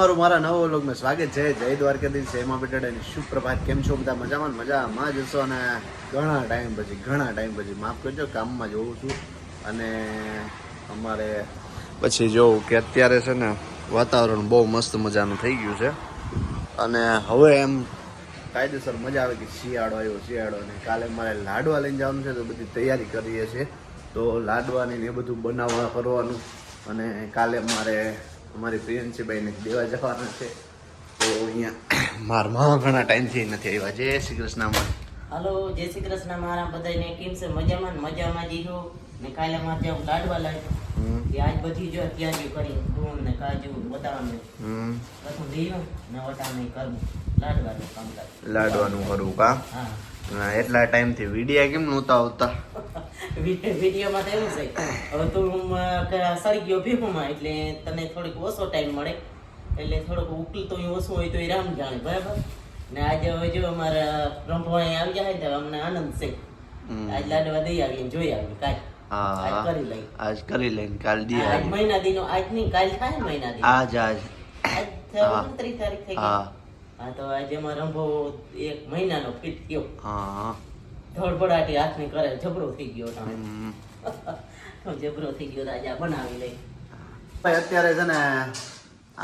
તમારું મારા નવો વ્લોગમાં સ્વાગત છે. જય દ્વારકાધીશ, જય મા અને સુપ્રભાત, કેમ છો બધા? મજામાં મજામાં જશો અને ઘણા ટાઈમ પછી, ઘણા ટાઈમ પછી, માફ કરજો, કામમાં જોઉં છું. અને અમારે પછી જોઉં કે અત્યારે છે ને, વાતાવરણ બહુ મસ્ત મજાનું થઈ ગયું છે. અને હવે એમ કાયદેસર મજા આવે કે શિયાળો આવ્યો, શિયાળો અને કાલે મારે લાડવા લઈને જવાનું છે, તો બધી તૈયારી કરીએ છીએ. તો લાડવાની ને એ બધું બનાવવા કરવાનું અને કાલે મારે અમારી પ્રિયંશીભાઈને દેવા જવાના છે. તો અહીંયા મારા મામા ઘણા ટાઈમથી નથી આવ્યા. જય શ્રી કૃષ્ણમાં હાલો જય શ્રી કૃષ્ણ મારા બધાને કેમ છે? મજામાં ને મજામાં જીજો ને કાલે મારે જેવું લાડવા લાગ્યું કે આજ બધી જો ત્યાજી કરી દૂધ ને કાજુ હમ. બધું લીધું ને વટાણે કરવું લાડવાનું કામ લાડવાનું કરવું કા? હા. એટલા ટાઈમથી વિડીયા કેમ નહોતા આવતા. વિડીયોમાં તો એવું છે. હવે તું સરી ગયો ભીમમાં એટલે તને થોડીક ઓછો ટાઈમ મળે. એટલે થોડોક ઉકલતો ઓછું હોય તો એ રામ જાણે બરાબર? ને આજે હવે જો અમારા રંભવાણી આવી જાય તો અમને આનંદ છે. આજ લાડવા દઈ આવીએ જોઈ આવીએ આજ કરી લઈ આજ કરી લઈને કાલ દી આજ મહિના દીનો આજ નહીં કાલ થાય મહિના દી આજ આજ. આજ તારીખ થઈ હા ગઈ. હા. તો આજે એમાં રંભો એક મહિનાનો ફિટ થયો. હા. ધડબડાટી હાથની કરે જબરો થઈ ગયો તમે જબરો થઈ ગયો રાજા બનાવી લઈ. અત્યારે છે ને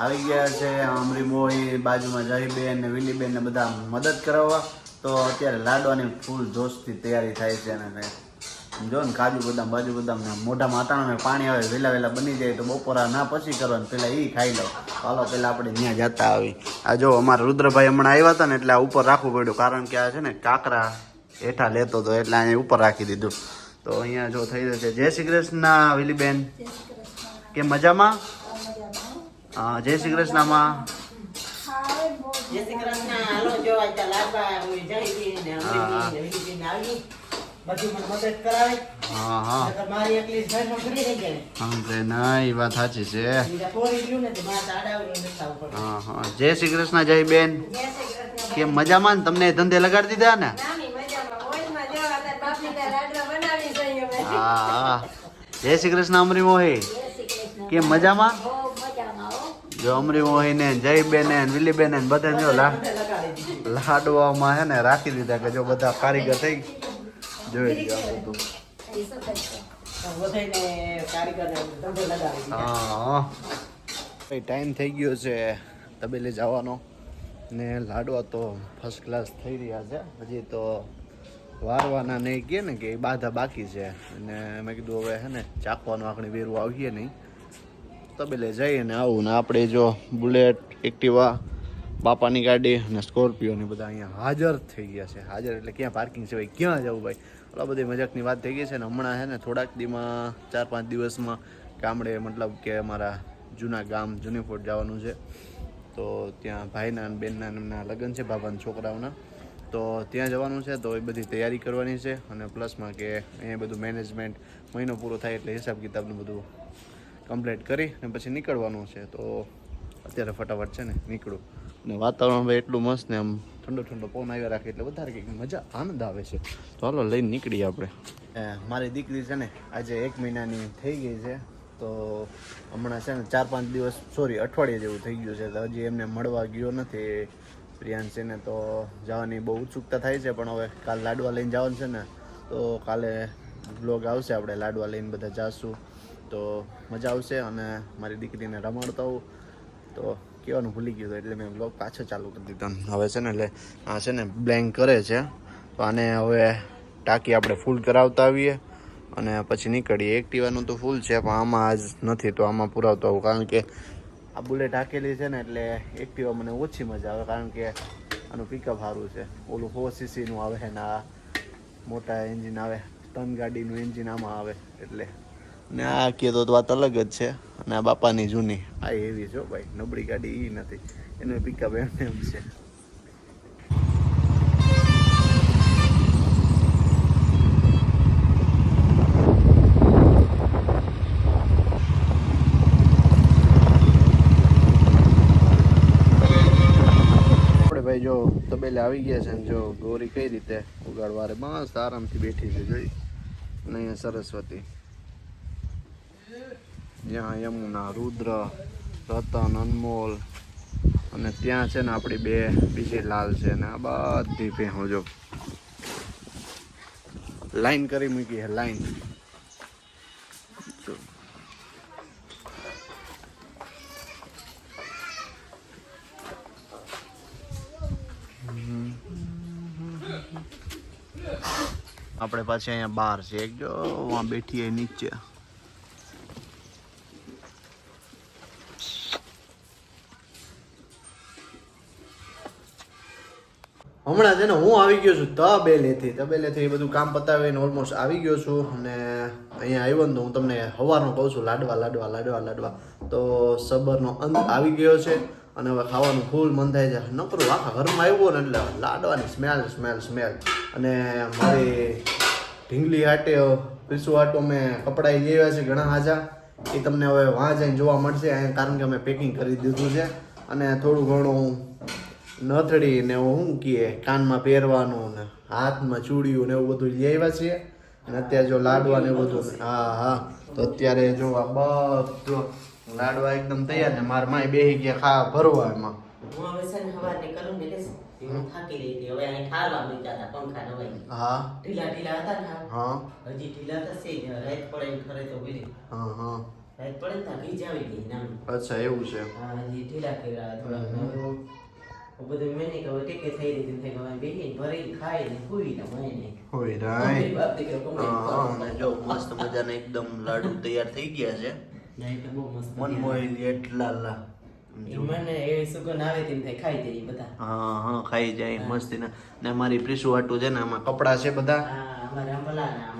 આવી ગયા છે અમરી મોહી બાજુમાં જહીબેન ને વિલીબેન ને બધા મદદ કરાવવા. તો અત્યારે લાડવાની ફૂલ જોશથી તૈયારી થાય છે અને જો ને કાજુ બદામ બાજુ બદામ ને મોઢા માતાના પાણી આવે વહેલા વહેલા બની જાય તો બપોરા ના પછી કરવાનું પેલા એ ખાઈ લો. હાલો પેલા આપણે ત્યાં જતા આવી. આ જો અમારા રુદ્રભાઈ હમણાં આવ્યા હતા ને એટલે આ ઉપર રાખવું પડ્યું કારણ કે આ છે ને કાકરા હેઠા લેતો હતો એટલે અહીંયા ઉપર રાખી દીધું. તો અહીંયા જો થઈ રહ્યું છે જય શ્રી કૃષ્ણ વિલીબેન. કે મજામાં? હા જય શ્રી કૃષ્ણમાં. જય શ્રી કૃષ્ણ. જય બેન. કે મજામાં તમને ધંધે લગાડી દીધા ને પોરી રહ્યું ને તો મારે તો આડાવડી નથી થવું પડે હા હા જય શ્રી કૃષ્ણ જય બેન કેમ મજામાં ને તમને ધંધે લગાડી દીધા ને હા હા. જય શ્રી કૃષ્ણ અમરી મોહી. કેમ મજામાં? જો અમરી મોહી ને જય બેન વિલી બેન બધા જો લાડવામાં હે ને રાખી દીધા કે જો બધા કારીગર થઈ જોઈ હા ટાઈમ થઈ ગયો છે તબેલે જવાનો. ને લાડવા તો ફર્સ્ટ ક્લાસ થઈ રહ્યા છે. હજી તો વારવાના ને કહે ને કે એ બાધા બાકી છે. અને મેં કીધું હવે હે ને ચાકવાનું આપણે વેરવું આવીએ નહીં. તબેલે જઈએ ને આવું ને આપણે જો બુલેટ, એક્ટિવા, બાપાની ગાડી અને સ્કોર્પિયો ને બધા અહીંયા હાજર થઈ ગયા છે. હાજર એટલે ક્યાં પાર્કિંગ છે ભાઈ? ક્યાં જવું ભાઈ? આ બધી મજાકની વાત થઈ ગઈ છે ને હમણાં હે ને થોડાક દીમાં, ચાર પાંચ દિવસમાં ગામડે મતલબ કે અમારા જૂના ગામ જૂનીફોટ જવાનું છે. તો ત્યાં ભાઈના બેનના એમના લગ્ન છે બાબાના છોકરાઓના. તો ત્યાં જવાનું છે, તો એ બધી તૈયારી કરવાની છે અને પ્લસમાં કે અહીંયા બધું મેનેજમેન્ટ મહિનો પૂરો થાય એટલે હિસાબ કિતાબનું બધું કમ્પ્લીટ કરી અને પછી નીકળવાનું છે. તો અત્યારે ફટાફટ છે ને નીકળું. અને વાતાવરણ ભાઈ એટલું મસ્ત ને આમ ઠંડો ઠંડો પવન આવ્યા રાખે એટલે વધારે કંઈક મજા, આનંદ આવે છે. તો હાલો લઈને નીકળીએ આપણે. મારી દીકરી છે ને આજે એક મહિનાની થઈ ગઈ છે. તો હમણાં છે ને ચાર પાંચ દિવસ સોરી અઠવાડિયે જેવું થઈ ગયું છે. તો હજી એમને મળવા ગયો નથી. પ્રિયાંશીને તો જવાની બહુ ઉત્સુકતા થાય છે, પણ હવે કાલ લાડવા લઈને જવાનું છે ને, તો કાલે બ્લોગ આવશે આપણે, લાડવા લઈને બધા જાશું. તો મજા આવશે અને મારી દીકરીને રમાડતા હોઉં. તો કહેવાનું ભૂલી ગયું એટલે મેં બ્લોગ પાછો ચાલુ કરી દીધો. હવે છે ને, એટલે આ છે ને બ્લેન્ક કરે છે. તો આને હવે ટાંકી આપણે ફૂલ કરાવતા આવીએ અને પછી નીકળીએ. એક્ટિવાનું તો ફૂલ છે, પણ આમાં આજ નથી, તો આમાં પુરાવતો આવું કારણ કે આ બુલેટ હાકેલી છે ને એટલે એક્ટિવા મને ઓછી મજા આવે, કારણ કે આનું પિકઅપ સારું છે. ઓલું ફોર સીસીનું આવે ને આ મોટા એન્જિન આવે ટન ગાડીનું એન્જિન આમાં આવે એટલે. ને આ કહે તો વાત અલગ જ છે, અને આ બાપાની જૂની. આ એવી જો ભાઈ, નબળી ગાડી એ નથી. એનું પિકઅપ એમ એમ છે. આવી ગયા છે ને જો ગોરી કઈ રીતે ઉગાડવા બસ આરામથી બેઠી છે, જોઈ. અને અહીંયા સરસ્વતી. જ્યાં યમુના, રુદ્ર, રતન, અનમોલ અને ત્યાં છે ને આપણી બે બીજી લાલ છે ને આ બધી ભેહો લાઈન કરી મૂકી છે લાઈન આપણે પાછી અહીંયા બહાર છે એક જો વहाँ બેઠી है નીચે. હમણાં છે ને હું આવી ગયો છું તબેલેથી. તબેલેથી બધું કામ પતાવીને ઓલમોસ્ટ આવી ગયો છું અને અહીંયા આવ્યો ને તો હું તમને સવારનું કહું છું, લાડવા લાડવા લાડવા લાડવા. તો સબરનો અંત આવી ગયો છે. અને હવે ખાવાનું ફૂલ મન થાય છે નકરું આખા ઘરમાં આવ્યો ને એટલે લાડવાની સ્મેલ સ્મેલ સ્મેલ અને મારી ઢીંગલી હાટે પીસું હાટો મેં કપડાં આવ્યા છે ઘણા હાજા. એ તમને હવે વાં જઈને જોવા મળશે. અહીંયા કારણ કે અમે પેકિંગ કરી દીધું છે. અને થોડું ઘણું નથડી ને હું કહીએ કાનમાં પહેરવાનું ને હાથમાં ચૂડિયું ને એવું બધું લઈ આવ્યા છીએ. અને અત્યારે જો લાડવા ને એવું બધું હા હા. તો અત્યારે જો આ બધો લાડવા એકદમ તૈયાર ને મારા માય બેહી ગયા ખા ભરવા એમાં. હું હવે છે ને સવારની કરું ને લેસ. હું થાકી રહી હતી. હવે અહીં ખાવા મૂક્યા હતા પંખા નવાઈ. હા. ઢીલા ઢીલા હતા ને હા. હજી ઢીલા તો છે રાત પડે ને ખરે તો ભીલી હા હા. રાત પડે ને ઘી જાવી ગઈ નામ. અચ્છા એવું છે. હા, હજી ઢીલા કર્યા થોડા. બધું મેં નહીં કે હવે ટેકે થઈ રહી હતી. થઈ ભરી ખાઈ ને ખાઈને સૂઈને મને નહીં. હોય રાય જો મસ્ત મજાના એકદમ લાડુ તૈયાર થઈ ગયા છે. ના, તો બહુ મસ્ત મન બન્યા. એટલા લા. મને એવી સુગંધ આવે તેમ થાય ખાઈ જાય બધા. હા હા ખાઈ જાય મસ્તીના. ને મારી પ્રીસુ વાટું છે ને આમાં કપડાં છે બધા? હા આમાં રંભલાના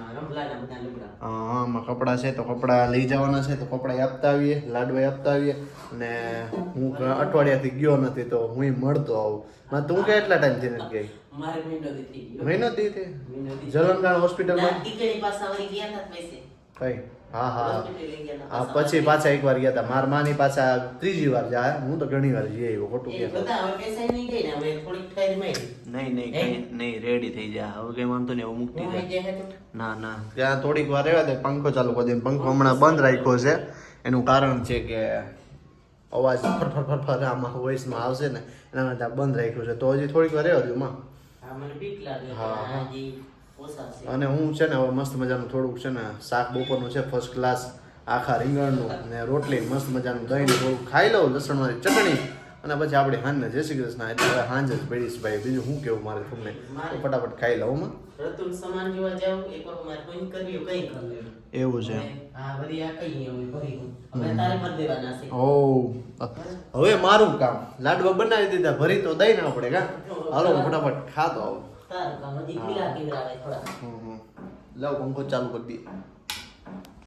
હા આમાં કપડાં છે તો કપડાં લઈ જવાના છે તો કપડાં આપતા આવીએ લાડવા આપતા આવીએ. ને હું ક- અઠવાડિયાથી ગયો નથી તો હું મળતો આવું. માં તું ટાઈમથી નથી ગઈ? મારે મહિનો ગયો. મહિનો ગયા તા પૈસે. કઈ? હા હા. હા પછી પાછા એકવાર ગયા હતા મારા માની પાછા ત્રીજી વાર જાય હું તો ઘણી વાર જઈ આવ્યો ખોટું પૈસા નહીં નહીં નહીં કઈ નહીં રેડી થઈ જાય હવે કઈ વાંધો નહીં હું મુક્તિ ના ના. ત્યાં થોડીક વાર રહેવા દે પંખો ચાલુ કરી દે. પંખો હમણાં બંધ રાખ્યો છે. એનું કારણ છે કે અવાજ ફરફર ફરફર આમાં વોઇસમાં આવશે ને. એના માટે આ બંધ રાખ્યું છે. તો હજી થોડીક વાર રહેવા દઉં માં. હા મને બીક લાગે. હા, અને હું છે ને હવે મસ્ત મજાનું થોડુંક છે ને શાક બપોરનું છે ફર્સ્ટ ક્લાસ આખા રીંગણનું ને રોટલી મસ્ત મજાનું દહીં થોડું ખાઈ લઉં લસણવાળી ચટણી અને પછી આપણે હાંજને જય શ્રી કૃષ્ણ. એટલે હવે હાંજ જ પડીશ ભાઈ. બીજું શું કેવું મારે તમને? ફટાફટ ખાઈ લઉં રતુલ સમાન જોવા જાવ એકવાર મારે કોઈ કર્યું કઈ કરી એવું છે. હા બધી આ કઈ એવું હવે તારે ભરી દેવાના છે. ઓ હવે મારું કામ. લાડવા બનાવી દીધા ભરી તો દઈ ના પડે કા? હાલો ફટાફટ ખાતો આવું. તારું કામ હજી ઢીલા કેવડાવે થોડા હમ હમ. લાવ પંખો ચાલુ કરી દઈએ